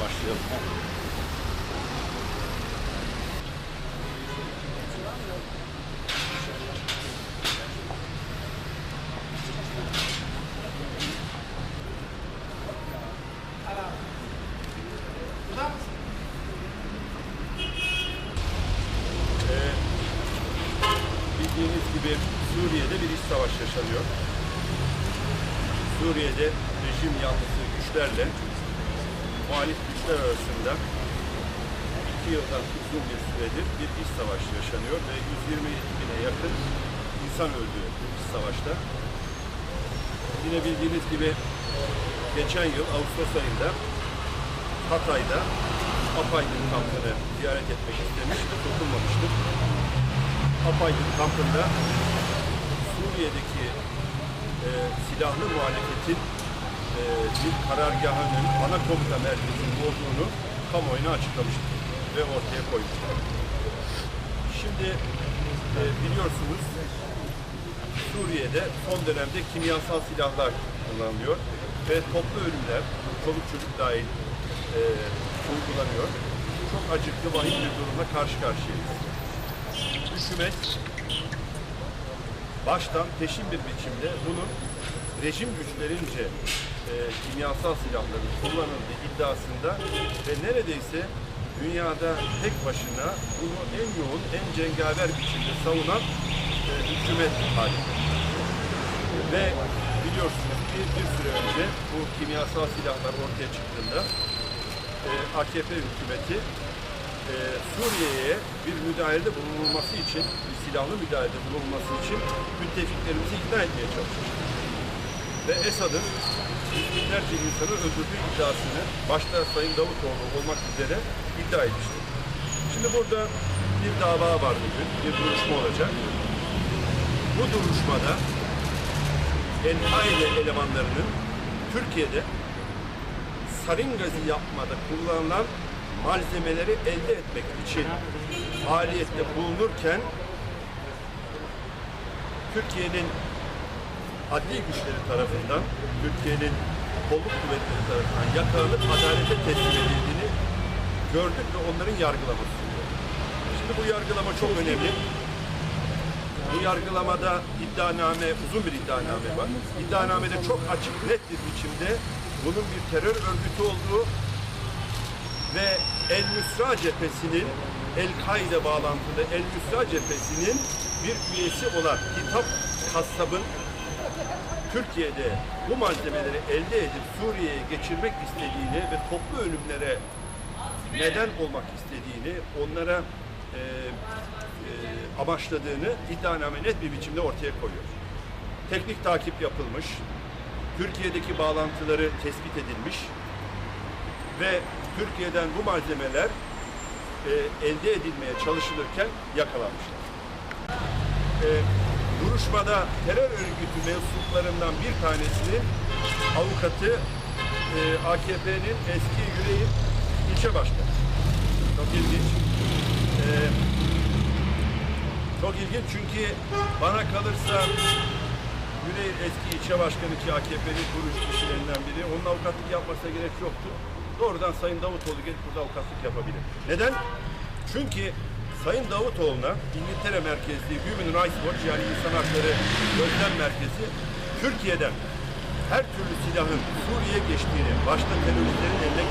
başlayalım. Ee, bildiğiniz gibi Suriye'de bir iç savaş yaşanıyor. Suriye'de rejim yanlısı güçlerle muhalif güçler arasında iki yıldan uzun bir süredir bir iç savaş yaşanıyor ve 120 bine yakın insan öldü bu iç savaşta. Yine bildiğiniz gibi geçen yıl Ağustos ayında Hatay'da Apaydın kampını ziyaret etmek istemiş ve dokunmamıştık. Apaydın kampında Suriye'deki e, silahlı muhalefetin bir karargahının ana komuta merkezinin olduğunu kamuoyuna açıklamıştı ve ortaya koymuştu. Şimdi e, biliyorsunuz Suriye'de son dönemde kimyasal silahlar kullanılıyor ve toplu ölümler, çoluk çocuk dahil e, uygulanıyor. Çok acıklı vahim bir durumla karşı karşıyayız. Hükümet baştan peşin bir biçimde bunun rejim güçlerince e, kimyasal silahların kullanıldığı iddiasında ve neredeyse dünyada tek başına bunu en yoğun, en cengaver biçimde savunan e, hükümet halinde. Ve biliyorsunuz ki bir süre önce bu kimyasal silahlar ortaya çıktığında e, AKP hükümeti e, Suriye'ye bir müdahalede bulunulması için, bir silahlı müdahalede bulunulması için müttefiklerimizi ikna etmeye çalışmıştı. Ve Esad'ın binlerce insanı öldürdüğü iddiasını başta Sayın Davutoğlu olmak üzere iddia etmişti. Şimdi burada bir dava var bugün, bir duruşma olacak. Bu duruşmada El-Kaide elemanlarının Türkiye'de sarin gazı yapmada kullanılan malzemeleri elde etmek için faaliyette bulunurken Türkiye'nin adli güçleri tarafından, Türkiye'nin kolluk kuvvetleri tarafından yakalanıp adalete teslim edildiğini gördük ve onların yargılaması. Şimdi bu yargılama çok önemli. Bu yargılamada iddianame, uzun bir iddianame var. İddianamede çok açık, net bir biçimde bunun bir terör örgütü olduğu ve El Nusra cephesinin El-Kaide bağlantılı El Nusra cephesinin bir üyesi olan Hitap Kassab'ın Türkiye'de bu malzemeleri elde edip Suriye'ye geçirmek istediğini ve toplu ölümlere neden olmak istediğini, onlara e, e, amaçladığını iddianame net bir biçimde ortaya koyuyor. Teknik takip yapılmış, Türkiye'deki bağlantıları tespit edilmiş ve Türkiye'den bu malzemeler e, elde edilmeye çalışılırken yakalanmışlar. E, duruşmada terör örgütü mensuplarından bir tanesinin avukatı e, AKP'nin eski yüreği ilçe başkanı. Çok ilginç. E, çok ilginç çünkü bana kalırsa Yüreğir eski ilçe başkanı ki AKP'nin kurucu kişilerinden biri. Onun avukatlık yapmasına gerek yoktu. Doğrudan Sayın Davutoğlu gelip burada avukatlık yapabilir. Neden? Çünkü Sayın Davutoğlu'na İngiltere merkezli Human Rights Watch yani İnsan Hakları Gözlem Merkezi Türkiye'den her türlü silahın Suriye'ye geçtiğini, başta teröristlerin eline